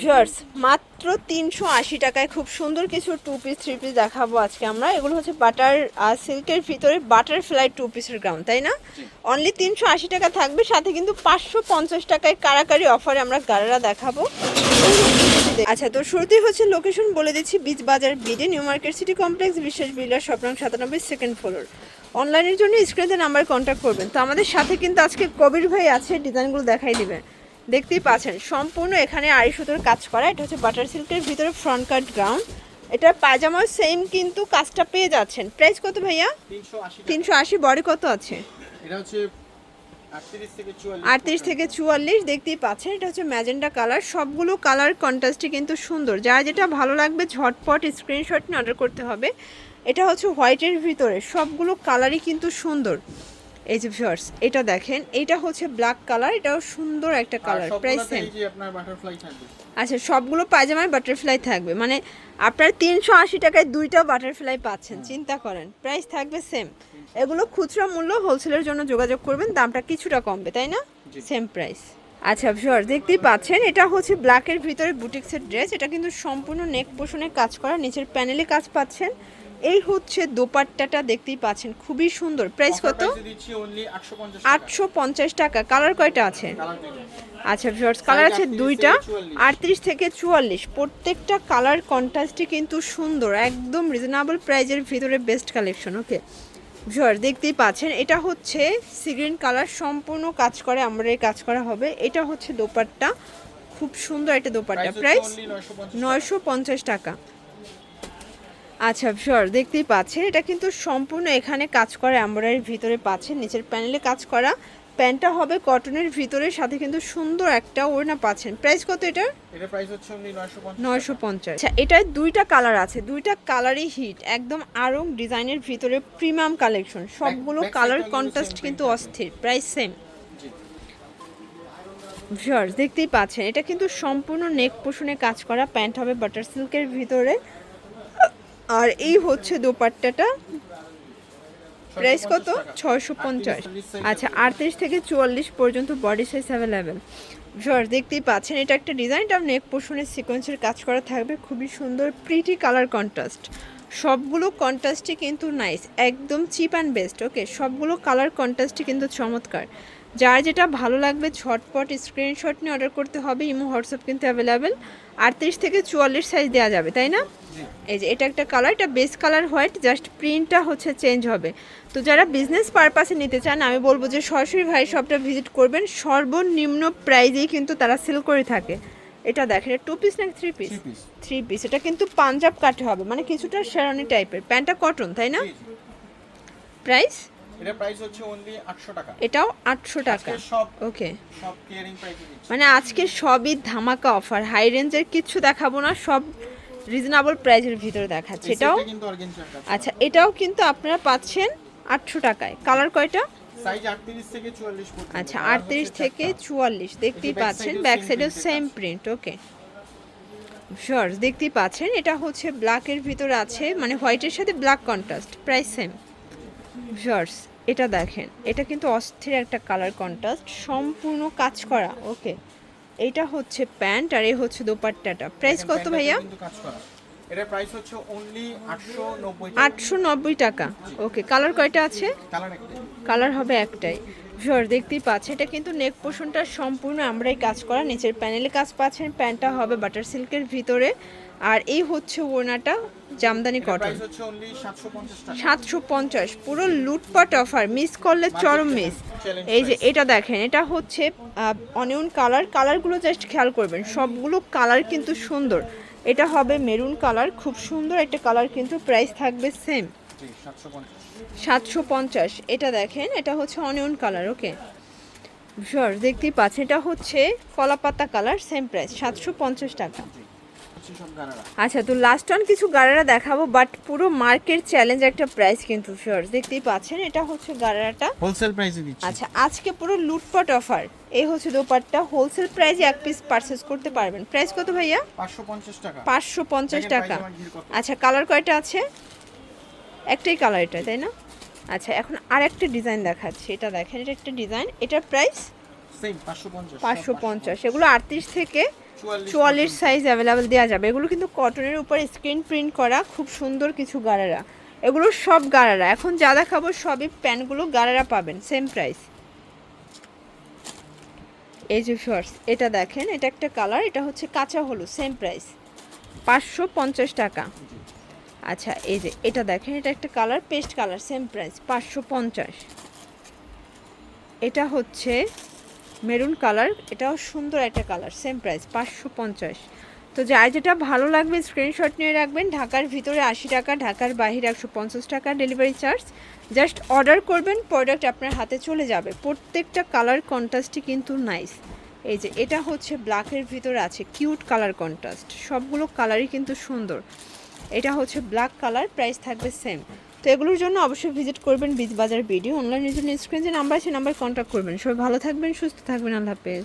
Viewers মাত্র তিনশো আশি টাকায় খুব সুন্দর কিছু টু পিস থ্রি পিস দেখাবো আজকে আমরা। এগুলো হচ্ছে বাটার সিল্কের ভিতরে বাটারফ্লাই টু পিসের গ্রাউন্ড তাই না? অনলি তিনশো আশি টাকা থাকবে সাথে কিন্তু পাঁচশো পঞ্চাশ টাকায় কারাকারি অফারে আমরা গাড়ারা দেখাবো। আচ্ছা তো শুরুতেই হচ্ছে লোকেশন বলে দিচ্ছি বীজ বাজার বিডে নিউ মার্কেট সিটি কমপ্লেক্স বিশেষ বিল্ডার স্বপ্ন সাতানব্বই সেকেন্ড ফ্লোর অনলাইনের জন্য স্ক্রিনে নাম্বার কন্ট্যাক্ট করবেন। তো আমাদের সাথে কিন্তু আজকে কবির ভাই আছে ডিজাইনগুলো দেখাই দিবেন দেখতেই পাচ্ছেন সম্পূর্ণ এখানে আড়াই সুতোর কাজ করা এটা হচ্ছে বাটার সিল্কের ভিতরে ফ্রন্ট কাট গ্রাউন্ড এটার পাজামাও সেম কিন্তু কাজটা পেয়ে যাচ্ছেন। প্রাইস কত ভাইয়া? তিনশো আশি বডি কত আছে? এটা হচ্ছে আটত্রিশ থেকে চুয়াল্লিশ। আটত্রিশ থেকে চুয়াল্লিশ দেখতেই পাচ্ছেন এটা হচ্ছে ম্যাজেন্ডা কালার সবগুলো কালার কন্ট্রাস্টই কিন্তু সুন্দর। যার যেটা ভালো লাগবে ঝটপট স্ক্রিনশট নিয়ে অর্ডার করতে হবে। এটা হচ্ছে হোয়াইটের ভিতরে সবগুলো কালারই কিন্তু সুন্দর। এই যে ভিউয়ার্স এটা দেখেন এটা হচ্ছে ব্ল্যাক কালার এটাও সুন্দর একটা কালার প্রাইস সেম যে আপনার বাটারফ্লাই থাকবে। আচ্ছা সবগুলো পায়জামায় বাটারফ্লাই থাকবে মানে আপনার তিনশো আশি টাকায় দুইটা বাটারফ্লাই পাচ্ছেন চিন্তা করেন প্রাইস থাকবে সেম এগুলো খুচরা মূল্য হোলসেলের জন্য যোগাযোগ করবেন দামটা কিছুটা কমবে তাই না? সেম প্রাইস আচ্ছা ভিউয়ার দেখতেই পাচ্ছেন এটা হচ্ছে ব্ল্যাকের ভিতরে বুটিক্সের ড্রেস এটা কিন্তু সম্পূর্ণ নেক পোষণে কাজ করা নিচের প্যানেলে কাজ পাচ্ছেন। এই হচ্ছে দোপাট্টাটা দেখতেই পাচ্ছেন খুবই সুন্দর। প্রাইস কত? আটশো পঞ্চাশ টাকা। কালার কয়টা আছে? আচ্ছা ভিউয়ার্স কালার আছে দুইটা আটত্রিশ থেকে চুয়াল্লিশ। প্রত্যেকটা কালার কন্ট্রাস্টই কিন্তু সুন্দর একদম রিজনেবল প্রাইজের ভিতরে বেস্ট কালেকশন ওকে ভিউয়ার দেখতেই পাচ্ছেন এটা হচ্ছে সিগ্রিন কালার সম্পূর্ণ কাজ করে আমরা কাজ করা হবে। এটা হচ্ছে দোপাট্টা খুব সুন্দর একটা দোপাট্টা। প্রাইস নয়শো পঞ্চাশ টাকা। আচ্ছা শিওর দেখতেই পাচ্ছেন। এটা কিন্তু সম্পূর্ণ এখানে কাজ করে এমব্রয়ডারির ভিতরে পাচ্ছেন নিচের প্যানেলে কাজ করা। প্যান্টটা হবে কটনের ভিতরে সাথে কিন্তু সুন্দর একটা ওড়না পাচ্ছেন। প্রাইস কত এটার? এটা প্রাইস হচ্ছে অনলি নয়শো পঞ্চাশ নয়শো পঞ্চাশ। আচ্ছা এটার দুইটা কালার আছে দুইটা কালারই হিট একদম আরং ডিজাইনের ভিতরে প্রিমিয়াম কালেকশন সবগুলো কালার কন্ট্রাস্ট কিন্তু অস্থির প্রাইস সেম ভিউয়ার্স দেখতেই পাচ্ছেন এটা কিন্তু সম্পূর্ণ নেক পোষণে কাজ করা প্যান্ট হবে বাটার সিল্কের ভিতরে। আর এই হচ্ছে দোপাট্টাটা। প্রাইস কত? ছয়শো পঞ্চাশ। আচ্ছা আটত্রিশ থেকে চুয়াল্লিশ পর্যন্ত বডি সাইজ অ্যাভেলেবেল ভিউয়ার্স দেখতেই পাচ্ছেন, এটা একটা ডিজাইনটা নেক পোষণের সিকোয়েন্সের কাজ করা থাকবে। খুবই সুন্দর প্রিটি কালার কন্ট্রাস্ট সবগুলো কন্ট্রাস্টই কিন্তু নাইস একদম চিপ অ্যান্ড বেস্ট ওকে সবগুলো কালার কন্ট্রাস্টই কিন্তু চমৎকার। যার যেটা ভালো লাগবে ঝটপট স্ক্রিনশট নিয়ে অর্ডার করতে হবে। ইমো হোয়াটসঅ্যাপ কিন্তু অ্যাভেলেবেল আটত্রিশ থেকে চুয়াল্লিশ সাইজ দেওয়া যাবে তাই না? এই যে এটা একটা কালার এটা বেস কালার হোয়াইট জাস্ট প্রিন্টটা হচ্ছে চেঞ্জ হবে। তো যারা বিজনেস পারপাসে নিতে চান আমি বলব যে সরাসরি ভাই শপটা ভিজিট করবেন। সর্বনিম্ন প্রাইজেই কিন্তু তারা সেল করে থাকে। এটা দেখেন টু পিস নাকি থ্রি পিস থ্রি পিস এটা কিন্তু পাঞ্জাব কাটে হবে মানে কিছুটা শেরানি টাইপের প্যান্টটা কটন তাই না। প্রাইস এটা প্রাইস হচ্ছে অনলি আটশো টাকা। এটাও আটশো টাকা। সব ওকে সব ক্লিয়ারিং প্রাইসে মানে আজকে সবই ধামাকা অফার হাই রেঞ্জের কিচ্ছু দেখাবো না সব রিজনেবল প্রাইসের ভিতরে দেখাচ্ছে। এটাও আচ্ছা এটাও কিন্তু আপনারা পাচ্ছেন আটশো টাকায়। কালার কয়টা? সাইজ আটত্রিশ থেকে চুয়াল্লিশ পর্যন্ত। আচ্ছা আর আটত্রিশ হচ্ছে থেকে চারটা। চুয়াল্লিশ। দেখতেই পাচ্ছেন ব্যাক সাইডেও সেম প্রিন্ট ওকে শর্টস দেখতেই পাচ্ছেন এটা হচ্ছে ব্ল্যাকের ভিতরে আছে মানে হোয়াইটের সাথে black contrast price same shorts এটা দেখেন এটা কিন্তু অস্থির একটা কালার কন্ট্রাস্ট সম্পূর্ণ কাজ করা ওকে এটা হচ্ছে প্যান্ট আর এই হচ্ছে দোপাট্টাটা। প্রাইস কত ভাইয়া? এটার প্রাইস হচ্ছে অনলি আটশো নব্বই আটশো নব্বই টাকা ওকে কালার কয়টা আছে? কালার হবে একটাই। ভিউয়ার দেখতেই পাচ্ছে এটা কিন্তু নেক পোষণটা সম্পূর্ণ আমরাই কাজ করা নিচের প্যানেলে কাজ পাচ্ছেন প্যান্টটা হবে বাটার সিল্কের ভিতরে। আর এই হচ্ছে ওড়নাটা জামদানি কটন সাতশো পঞ্চাশ পুরো লুটপাট অফার মিস করলে চরম মিস এই যে এটা দেখেন এটা হচ্ছে অনিয়ন কালার কালারগুলো জাস্ট খেয়াল করবেন সবগুলো কালার কিন্তু সুন্দর। এটা হবে মেরুন কালার খুব সুন্দর একটা কালার কিন্তু প্রাইস থাকবে সেম সাতশো পঞ্চাশ। এটা দেখেন এটা হচ্ছে অনিয়ন কালার ওকে শিওর দেখতেই পাচ্ছেন এটা হচ্ছে কলাপাতা কালার সেম প্রাইস সাতশো পঞ্চাশ টাকা। আচ্ছা তো লাস্ট অন কিছু গাড়ারা দেখাবো বাট পুরো মার্কেট চ্যালেঞ্জ একটা প্রাইস কিন্তু শিওর দেখতেই পাচ্ছেন এটা হচ্ছে গাড়ারাটা হোলসেল প্রাইসে দিচ্ছি। আচ্ছা আজকে পুরো লুটপাট অফার এই হচ্ছে দোপাট্টা হোলসেল প্রাইসে এক পিস পারচেস করতে পারবেন। প্রাইস কত ভাইয়া? পাঁচশো পঞ্চাশ টাকা। পাঁচশো পঞ্চাশ দেখেন টাকা। আচ্ছা কালার কয়টা আছে? একটাই কালার এটা তাই না? আচ্ছা এখন আর একটা ডিজাইন দেখাচ্ছি এটা দেখেন এটা একটা ডিজাইন এটার প্রাইস পাঁচশো পঞ্চাশ এগুলো আটত্রিশ থেকে চুয়াল্লিশ সাইজ অ্যাভেলেবেল দেওয়া যাবে। এগুলো কিন্তু কটনের উপর স্ক্রিন প্রিন্ট করা খুব সুন্দর কিছু গারারা। এগুলো সব গারারা। এখন যা দেখাবো সবই প্যান্টগুলো গারারা পাবেন সেম প্রাইস এই যে শর্টস এটা দেখেন এটা একটা কালার এটা হচ্ছে কাঁচা হলুদ সেম প্রাইস পাঁচশো পঞ্চাশ টাকা। আচ্ছা এই যে এটা দেখেন এটা একটা colour paste colour same price পাঁচশো পঞ্চাশ। এটা হচ্ছে মেরুন কালার, এটাও সুন্দর একটা কালার সেম প্রাইস পাঁচশো পঞ্চাশ। তো যার যেটা ভালো লাগবে স্ক্রিনশট নিয়ে রাখবেন, ঢাকার ভিতরে আশি টাকা, ঢাকার বাইরে একশো পঞ্চাশ টাকা ডেলিভারি চার্জ জাস্ট অর্ডার করবেন প্রোডাক্ট আপনার হাতে চলে যাবে। প্রত্যেকটা কালার কন্ট্রাস্টই কিন্তু নাইস এই যে, এটা হচ্ছে ব্ল্যাকের ভিতরে আছে কিউট কালার কন্ট্রাস্ট সবগুলো কালারই কিন্তু সুন্দর। এটা হচ্ছে ব্ল্যাক কালার প্রাইস থাকবে সেম তো এগুলোর জন্য অবশ্যই ভিজিট করবেন বীজ বাজার বিডিও অনলাইনের জন্য স্ক্রিন যে নাম্বার আছে নাম্বার কন্ট্যাক্ট করবেন। সবাই ভালো থাকবেন, সুস্থ থাকবেন, আল্লাহ হাফেজ।